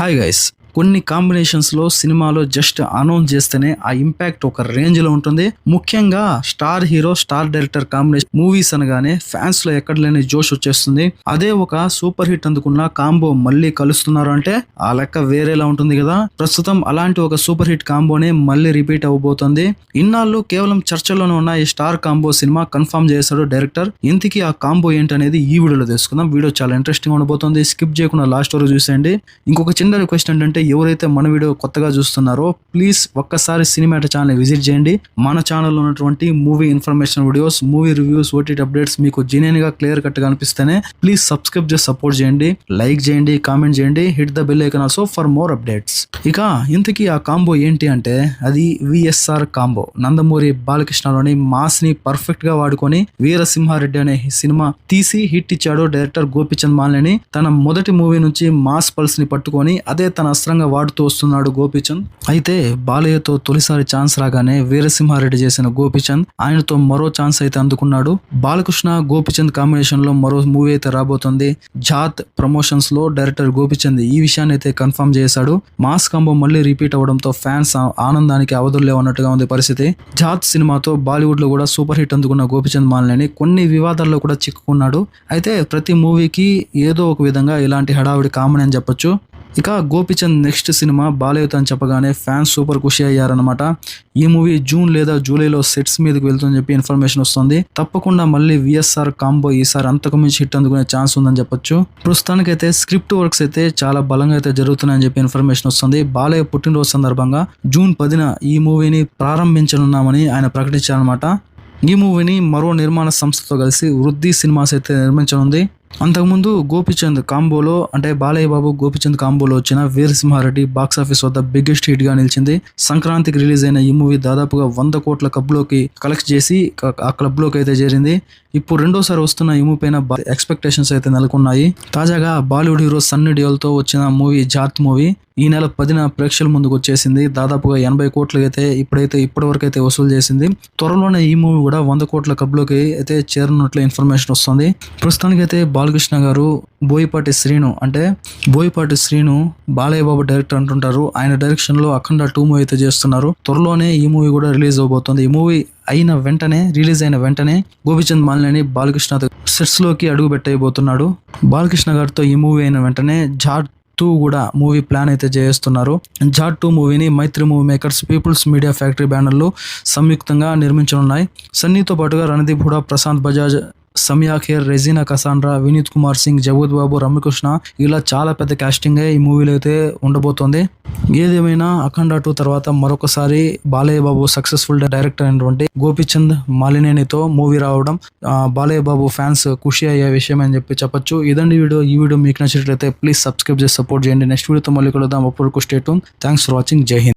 Hi guys, కొన్ని కాంబినేషన్స్లో సినిమాలో just announce చేస్తేనే ఆ ఇంపాక్ట్ ఒక రేంజ్లో ఉంటుంది. ముఖ్యంగా star hero star director combination movies అనగానే ఫ్యాన్స్లో ఎక్కడ లేని జోష్ వచ్చేస్తుంది. అదే ఒక సూపర్ హిట్ అందుకున్న కాంబో మళ్ళీ కలుస్తున్నారు అంటే ఆ లెక్క వేరేలా ఉంటుంది కదా. ప్రస్తుతం అలాంటి ఒక సూపర్ హిట్ కాంబోనే మళ్ళీ రిపీట్ అవ్వబోతోంది. ఇన్నాళ్ళు కేవలం చర్చలోనే ఉన్న ఈ స్టార్ కాంబో సినిమా కన్ఫర్మ్ చేశాడు డైరెక్టర్ ఇంతకీ ఆ కాంబో ఏంటనేది ఈ వీడియోలో తెలుసుకుందాం. వీడియో చాలా ఇంట్రెస్టింగ్ ఉండబోతుంది. స్కిప్ చేయకుండా లాస్ట్ వరకు చూసేయండి. ఇంకొక చిన్న రిక్వెస్ట్ ఏంటంటే ఎవరైతే మన వీడియో కొత్తగా చూస్తున్నారో ప్లీజ్ ఒక్కసారి సినిమాట ఛానల్ విజిట్ చేయండి. మన ఛానల్లో ఉన్నటువంటి movie information videos movie reviews OTT updates మీకు జెన్యున్గా క్లియర్ కట్గా అనిపిస్తేనే ప్లీజ్ సబ్స్క్రైబ్ చేసి సపోర్ట్ చేయండి. లైక్ చేయండి కామెంట్ చేయండి hit the bell icon also for more updates ఇక ఇంతకీ ఆ కాంబో ఏంటి అంటే అది విఎస్ఆర్ కాంబో నందమూరి బాలకృష్ణలోని మాస్ని పర్ఫెక్ట్గా వాడుకొని వీరసింహారెడ్డి అనే సినిమా తీసి హిట్ ఇచ్చాడు డైరెక్టర్ గోపిచంద్ మాలని. తన మొదటి మూవీ నుంచి మాస్ పల్స్ని పట్టుకొని అదే తన అనవసరంగా వాడుతూ వస్తున్నాడు గోపిచంద్. అయితే బాలయ్యతో తొలిసారి ఛాన్స్ రాగానే వీరసింహారెడ్డి చేసిన గోపిచంద్ ఆయనతో మరో ఛాన్స్ అయితే అందుకున్నాడు. బాలకృష్ణ గోపిచంద్ కాంబినేషన్లో మరో మూవీ అయితే రాబోతుంది. జాత్ ప్రమోషన్స్లో డైరెక్టర్ గోపిచంద్ ఈ విషయాన్ని అయితే కన్ఫర్మ్ చేశాడు. మాస్ కాంబో మళ్ళీ రిపీట్ అవడంతో ఫ్యాన్స్ ఆనందానికి అవధులు ఉన్నట్టుగా ఉంది పరిస్థితి. జాత్ సినిమాతో బాలీవుడ్లో కూడా సూపర్ హిట్ అందుకున్న గోపిచంద్ మాలని కొన్ని వివాదాల్లో కూడా చిక్కుకున్నాడు. అయితే ప్రతి మూవీకి ఏదో ఒక విధంగా ఇలాంటి హడావిడి కామన్ అని చెప్పొచ్చు. ఇక గోపిచంద్ నెక్స్ట్ సినిమా బాలయ్యతో అని చెప్పగానే ఫ్యాన్స్ సూపర్ ఖుషి అయ్యారనమాట ఈ మూవీ జూన్ లేదా జూలైలో సెట్స్ మీదకి వెళ్తుందని చెప్పి ఇన్ఫర్మేషన్ వస్తుంది. తప్పకుండా మళ్ళీ విఎస్ఆర్ కాంబో ఈసారి అంతకు మించి హిట్ అందుకునే ఛాన్స్ ఉందని చెప్పొచ్చు. ప్రస్తుతానికైతే స్క్రిప్ట్ వర్క్స్ అయితే చాలా బలంగా అయితే జరుగుతున్నాయని చెప్పి ఇన్ఫర్మేషన్ వస్తుంది. బాలయ్య పుట్టినరోజు సందర్భంగా జూన్ పదిన ఈ మూవీని ప్రారంభించనున్నామని ఆయన ప్రకటించారనమాట ఈ మూవీని మరో నిర్మాణ సంస్థతో కలిసి వృద్ధి సినిమాస్ అయితే నిర్మించనుంది. అంతకుముందు గోపిచంద్ కాంబోలో అంటే బాలయ్య బాబు గోపిచంద్ కాంబోలో వచ్చిన వీరసింహారెడ్డి బాక్స్ ఆఫీస్ వద్ద బిగ్గెస్ట్ హిట్గా నిలిచింది. సంక్రాంతికి రిలీజ్ అయిన ఈ మూవీ దాదాపుగా వంద కోట్ల క్లబ్లోకి కలెక్ట్ చేసి ఆ క్లబ్లోకి అయితే చేరింది. ఇప్పుడు రెండోసారి వస్తున్న ఈ మూవీ పైన ఎక్స్పెక్టేషన్స్ అయితే నెలకొన్నాయి. తాజాగా బాలీవుడ్ హీరో సన్నీ డియోల్తో వచ్చిన మూవీ జాత్ మూవీ. ఈ నెల పదిన ప్రేక్షకుల ముందుకు వచ్చేసింది. దాదాపుగా ఎనభై కోట్లు అయితే ఇప్పుడైతే ఇప్పటి వరకు అయితే వసూలు చేసింది. త్వరలోనే ఈ మూవీ కూడా వంద కోట్ల క్లబ్లోకి అయితే చేరనున్నట్లు ఇన్ఫర్మేషన్ వస్తుంది. ప్రస్తుతానికి అయితే బాలకృష్ణ గారు బోయపాటి శ్రీను అంటే బోయపాటి శ్రీను బాలయ్య బాబు డైరెక్టర్ అంటుంటారు. ఆయన డైరెక్షన్లో అఖండ టూ మూవీ అయితే చేస్తున్నారు. త్వరలోనే ఈ మూవీ కూడా రిలీజ్ అవబోతుంది. ఈ మూవీ అయిన వెంటనే రిలీజ్ అయిన వెంటనే గోపిచంద్ మాలినేని బాలకృష్ణ సెట్స్లోకి అడుగు పెట్టబోతున్నాడు బాలకృష్ణ గారితో ఈ మూవీ అయిన వెంటనే జాట్ టూ కూడా మూవీ ప్లాన్ అయితే చేస్తున్నారు. జాట్ టూ మూవీని Mythri movie makers people's media factory బ్యానర్లు సంయుక్తంగా నిర్మించనున్నాయి. సన్నీతో పాటుగా రణదీప్ హుడా ప్రశాంత్ బజాజ్ సమయా ఖేర్ రెజీనా కసాండ్రా వినీత్ కుమార్ సింగ్ జగత్ బాబు రమ్యకృష్ణ ఇలా చాలా పెద్ద కాస్టింగ్ ఈ మూవీలో అయితే ఉండబోతోంది. ఏదేమైనా అఖండ టూ తర్వాత మరొకసారి బాలయ్య బాబు సక్సెస్ఫుల్ డైరెక్టర్ అయినటువంటి గోపిచంద్ మాలినేనితో మూవీ రావడం బాలయ్య బాబు ఫ్యాన్స్ ఖుషి అయ్యే విషయం అని చెప్పి చెప్పొచ్చు. ఇదండి వీడియో. ఈ వీడియో మీకు నచ్చినట్లయితే ప్లీజ్ సబ్స్క్రైబ్ చేసి సపోర్ట్ చేయండి. నెక్స్ట్ వీడియోతో మళ్ళీ కలుద్దాం. అప్పటికు స్టేట్ థ్యాంక్స్ ఫర్ వాచింగ్ జై హింద్